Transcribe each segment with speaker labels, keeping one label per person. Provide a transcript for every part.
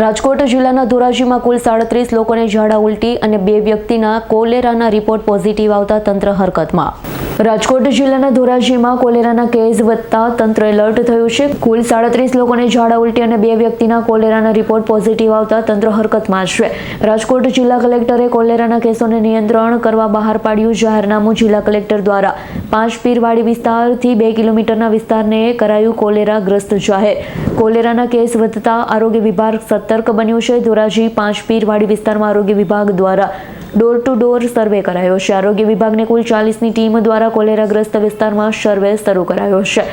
Speaker 1: રાજકોટ જિલ્લાના ધોરાજીમાં કુલ સાડત્રીસ લોકોને ઝાડા ઉલટી અને બે વ્યક્તિના કોલેરાના રિપોર્ટ પોઝિટિવ આવતા તંત્ર હરકતમાં. રાજકોટ જિલ્લાના ધોરાજીમાં કોલેરાના કેસ વધતા તંત્ર એલર્ટ થયું છે. કુલ સાડત્રીસ લોકોને ઝાડા ઉલટી અને બે વ્યક્તિના કોલેરાના રિપોર્ટ પોઝિટિવ આવતા તંત્ર હરકતમાં છે. રાજકોટ જિલ્લા કલેક્ટરે કોલેરાના કેસોને નિયંત્રણ કરવા બહાર પાડ્યું જાહેરનામું જિલ્લા કલેક્ટર દ્વારા. પાંચ પીરવાડી વિસ્તારથી બે કિલોમીટરના વિસ્તારને કરાયું કોલેરા ગ્રસ્ત જાહેર. કોલેરાના કેસ વધતા આરોગ્ય વિભાગ સતર્ક બન્યું છે. ધોરાજી પાંચ પીરવાડી વિસ્તારમાં આરોગ્ય વિભાગ દ્વારા ડોર ટુ ડોર સર્વે કરાયો છે. આરોગ્ય વિભાગને કુલ ચાલીસની ટીમ દ્વારા કોલેરાગ્રસ્ત વિસ્તારમાં સર્વે શરૂ કરાયો છે.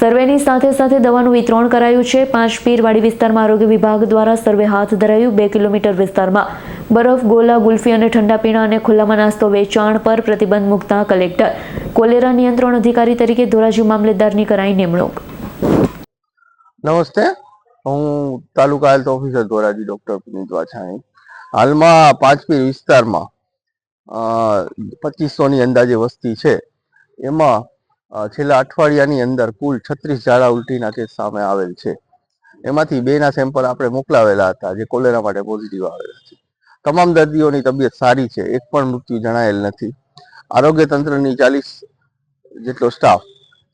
Speaker 1: સર્વેની સાથે સાથે દવાનું વિતરણ કરાયું છે. પાંચ પીરવાડી વિસ્તારમાં આરોગ્ય વિભાગ દ્વારા સર્વે હાથ ધરાયું બે કિલોમીટર વિસ્તારમાં. બરફ, ગોલા, ગુલ્ફી અને ઠંડા પીણા અને ખુલ્લામાં નાસ્તો વેચાણ પર પ્રતિબંધ મૂકતા કલેક્ટર. કોલેરા નિયંત્રણ અધિકારી તરીકે ધોરાજી મામલેદારની કરાઈ નિમણૂક.
Speaker 2: નમસ્તે. હું taluka health officer Dhoraji, doctor Punit Vachhani. હાલમાં પાંચમી વિસ્તારમાં પચીસોની અંદાજે વસ્તી છે. એમાં છેલ્લા અઠવાડિયાની અંદર કુલ છત્રીસ ઝાડા ઉલટીના કેસ સામે આવેલ છે. એમાંથી બેના સેમ્પલ આપણે મોકલાવેલા હતા, જે કોલેરા માટે પોઝિટિવ આવેલા છે. તમામ દર્દીઓની તબિયત સારી છે, એક પણ મૃત્યુ જણાયેલ નથી. આરોગ્ય તંત્રની ચાલીસ જેટલો સ્ટાફ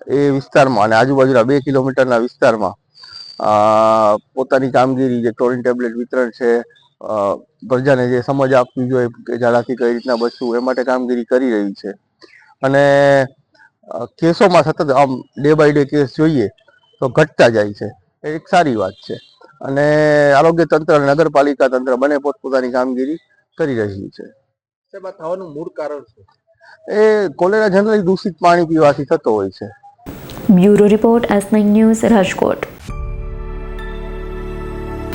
Speaker 2: એ વિસ્તારમાં અને આજુબાજુના બે કિલોમીટરના વિસ્તારમાં પોતાની કામગીરી જે ક્લોરીન ટેબ્લેટ વિતરણ છે પ્રજાને જે સમજ આપવી જોઈએ કે ઝાડાથી કઈ રીતના બચવું એ માટે કામગીરી કરી રહી છે. અને કેસોમાં સતત આમ ડે બાય ડે કેસ જોઈએ તો ઘટતા જાય છે. એ એક સારી વાત છે. અને આરોગ્ય તંત્ર અને નગરપાલિકા તંત્ર બંને પોતપોતાની કામગીરી કરી રહી છે.
Speaker 3: થવાનું મૂળ કારણ છે
Speaker 2: એ કોલેરા જનરલી દૂષિત પાણી પીવાથી થતો હોય છે.
Speaker 1: Bureau report S nine news Rajkot.